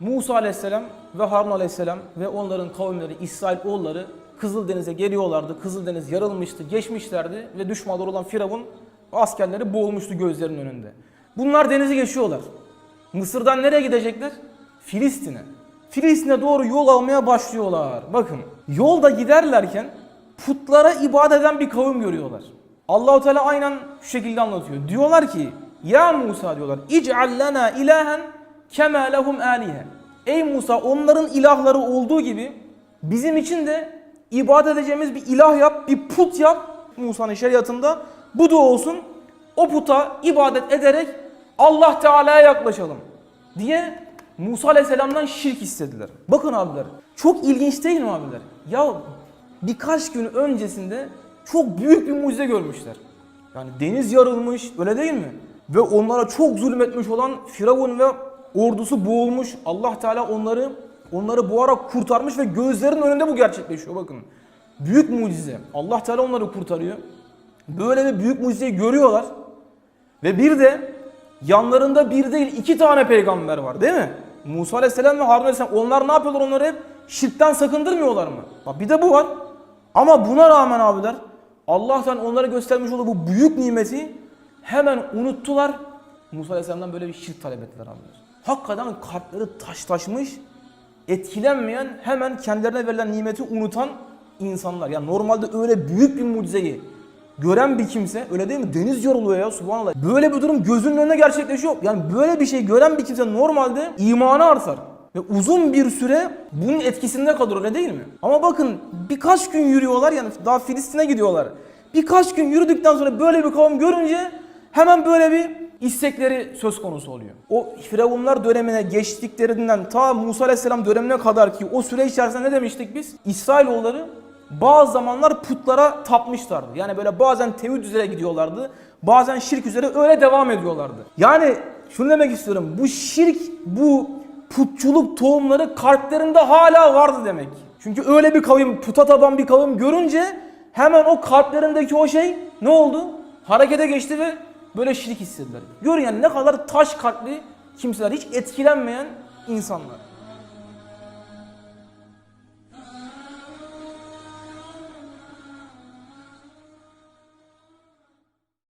Musa aleyhisselam ve Harun aleyhisselam ve onların kavimleri İsrail oğulları Kızıldeniz'e geliyorlardı. Kızıldeniz yarılmıştı, geçmişlerdi ve düşmanları olan Firavun askerleri boğulmuştu gözlerinin önünde. Bunlar denizi geçiyorlar. Mısır'dan nereye gidecekler? Filistin'e. Filistin'e doğru yol almaya başlıyorlar. Bakın yolda giderlerken putlara ibadet eden bir kavim görüyorlar. Allahu Teala aynen şu şekilde anlatıyor. Diyorlar ki ya Musa diyorlar İc'al lana ilahen kema lehum alihe. Ey Musa onların ilahları olduğu gibi bizim için de ibadet edeceğimiz bir ilah yap, bir put yap Musa'nın şeriatında. Bu da olsun. O puta ibadet ederek Allah Teala'ya yaklaşalım diye Musa Aleyhisselam'dan şirk istediler. Bakın abiler çok ilginç değil mi abiler? Ya birkaç gün öncesinde çok büyük bir mucize görmüşler. Yani deniz yarılmış öyle değil mi? Ve onlara çok zulmetmiş olan Firavun ve ordusu boğulmuş. Allah Teala onları onları boğarak kurtarmış ve gözlerinin önünde bu gerçekleşiyor bakın. Büyük mucize. Allah Teala onları kurtarıyor. Böyle bir büyük mucizeyi görüyorlar. Ve bir de yanlarında bir değil iki tane peygamber var değil mi? Musa Aleyhisselam ve Harun Aleyhisselam. Onlar ne yapıyorlar onları hep? Şirkten sakındırmıyorlar mı? Bak bir de bu var. Ama buna rağmen abiler Allah'tan onlara göstermiş olduğu bu büyük nimeti hemen unuttular. Musa Aleyhisselam'dan böyle bir şirk talep ettiler abiler. Hakikaten kalpleri taş taşmış, etkilenmeyen, hemen kendilerine verilen nimeti unutan insanlar. Yani normalde öyle büyük bir mucizeyi gören bir kimse öyle değil mi? Deniz yoruluyor ya subhanallah. Böyle bir durum gözünün önünde gerçekleşiyor. Yani böyle bir şey gören bir kimse normalde imanı artar. Ve uzun bir süre bunun etkisinde kalır öyle değil mi? Ama bakın birkaç gün yürüyorlar yani daha Filistin'e gidiyorlar. Birkaç gün yürüdükten sonra böyle bir kavim görünce hemen böyle bir istekleri söz konusu oluyor. O Firavunlar dönemine geçtiklerinden ta Musa Aleyhisselam dönemine kadar ki o süre içerisinde ne demiştik biz? İsrailoğulları bazı zamanlar putlara tapmışlardı. Yani böyle bazen tevhid üzere gidiyorlardı. Bazen şirk üzere öyle devam ediyorlardı. Yani şunu demek istiyorum. Bu şirk, bu putçuluk tohumları kalplerinde hala vardı demek. Çünkü öyle bir kavim, puta taban bir kavim görünce hemen o kalplerindeki o şey ne oldu? Harekete geçti ve böyle şirk istediler. Görün yani ne kadar taş kalpli kimseler, hiç etkilenmeyen insanlar.